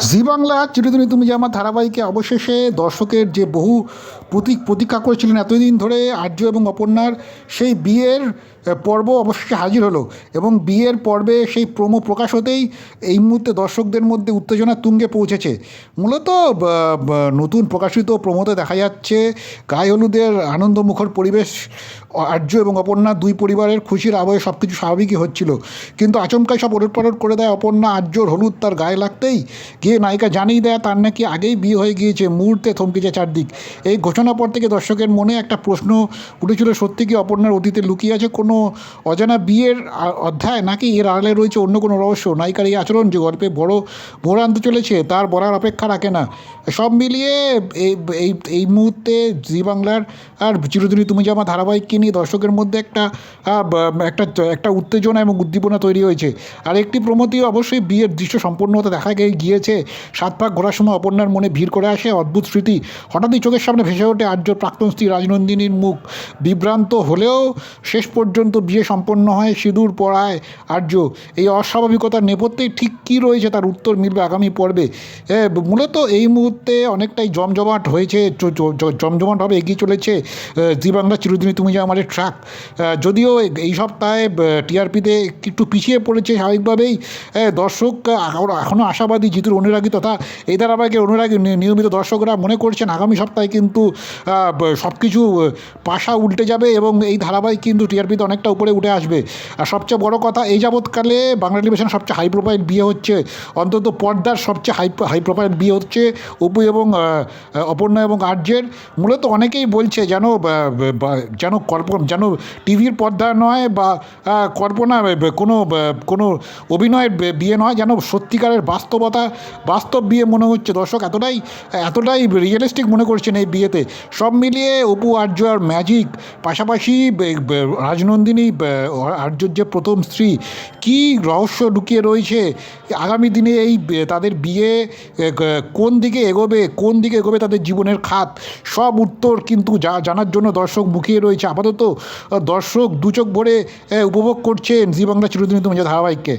জি বাংলা, চিরদিনই তুমি যে আমার ধারাবাহিকে অবশেষে দর্শকের যে বহু প্রতীক প্রতীক্ষা করেছিলেন এতদিন ধরে আর্য এবং অপর্ণার, সেই বিয়ের পর্ব অবশেষে হাজির হলো এবং বিয়ের পর্বে সেই প্রোমো প্রকাশ হতেই এই মুহূর্তে দর্শকদের মধ্যে উত্তেজনা তুঙ্গে পৌঁছেছে। মূলত নতুন প্রকাশিত প্রোমোতে দেখা যাচ্ছে গায়ে হলুদের আনন্দমুখর পরিবেশ, আর্য এবং অপর্ণা দুই পরিবারের খুশির আবহে সব কিছু স্বাভাবিকই হচ্ছিল। কিন্তু আচমকাই সব ওলট পালট করে দেয় অপর্ণা আর্যর হলুদ তার গায়ে লাগতেই। গিয়ে নায়িকা জানিয়ে দেয়, তার নাকি আগেই বিয়ে হয়ে গিয়েছে, মুহূর্তে থমকেছে চারদিক। এই ঘোষণার পর থেকে দর্শকের মনে একটা প্রশ্ন উঠেছিল, সত্যি কি অপর্ণার অতীতে লুকিয়ে আছে কোনো অজানা বিয়ের অধ্যায় নাকি এর আড়ালে রয়েছে অন্য কোনো রহস্য? নায়িকার এই আচরণ যে গল্পে বড় মোড় আনতে চলেছে, তার বলার অপেক্ষা রাখে না। সব মিলিয়ে এই এই মুহূর্তে জি বাংলার আর চিরদিনই তুমি আমার ধারাবাহিককে নিয়ে দর্শকের মধ্যে একটা একটা একটা উত্তেজনা এবং উদ্দীপনা তৈরি হয়েছে। আর একটি প্রমতি অবশ্যই বিয়ের দৃশ্য সম্পূর্ণ হতে দেখা গিয়ে- গিয়েছে। সাত পাক ঘোরার সময় অপর্ণার মনে ভিড় করে আসে অদ্ভুত স্মৃতি। হঠাৎই চোখের সামনে ভেসে ওঠে আর্য প্রাক্তন স্ত্রী রাজনন্দিনীর মুখ। বিভ্রান্ত হলেও শেষ পর্যন্ত বিয়ে সম্পন্ন হয়, সিঁদুর পড়ায় আর্য। এই অস্বাভাবিকতার নেপথ্যে ঠিক কী রয়েছে তার উত্তর মিলবে আগামী পর্বে। মূলত এই মুহূর্তে অনেকটাই জমজমাট হয়েছে জমজমাটভাবে এগিয়ে চলেছে জি বাংলা চিরদিনই তুমি যে আমার ট্র্যাক যদিও এই সপ্তাহে টিআরপিতে একটু পিছিয়ে পড়েছে স্বাভাবিকভাবেই। দর্শক এখনও আশাবাদী, জিতুর অনুরাগী তথা এই ধারাবাহিকের অনুরাগী নিয়মিত দর্শকরা মনে করছেন আগামী সপ্তাহে কিন্তু সব কিছু পাশা উল্টে যাবে এবং এই ধারাবাহিক কিন্তু টিআরপিতে অনেকটা উপরে উঠে আসবে। আর সবচেয়ে বড় কথা, এই যাবৎকালে বাংলা টেলিভিশন সবচেয়ে হাই প্রোফাইল বিয়ে হচ্ছে। অন্তত পর্দার সবচেয়ে হাই হাই প্রোফাইল বিয়ে হচ্ছে অপু এবং অপর্ণা এবং আর্যের। মূলত অনেকেই বলছে যেন যেন কল্প, যেন টিভির পর্দা নয় বা কল্পনা কোনো কোনো অভিনয়ের বিয়ে নয়, যেন সত্যিকারের বাস্তবতা, বাস্তব বিয়ে মনে হচ্ছে। দর্শক, এতটাই এতটাই রিয়েলিস্টিক মনে করছেন এই বিয়েতে। সব মিলিয়ে অপু, আর্য আর ম্যাজিক পাশাপাশি বে- রাজনন্দিনী আর্যর যে প্রথম স্ত্রী, কি রহস্য ঢুকিয়ে রয়েছে? আগামী দিনে এই তাদের বিয়ে কোন দিকে এগোবে, কোন দিকে এগোবে তাদের জীবনের খাত? সব উত্তর কিন্তু যা, জানার জন্য দর্শক মুখিয়ে রয়েছে। আপাতত দর্শক দুচোখ ভরে উপভোগ করছেন জি বাংলা চিরদিনী তুমি ধারাবাহিককে।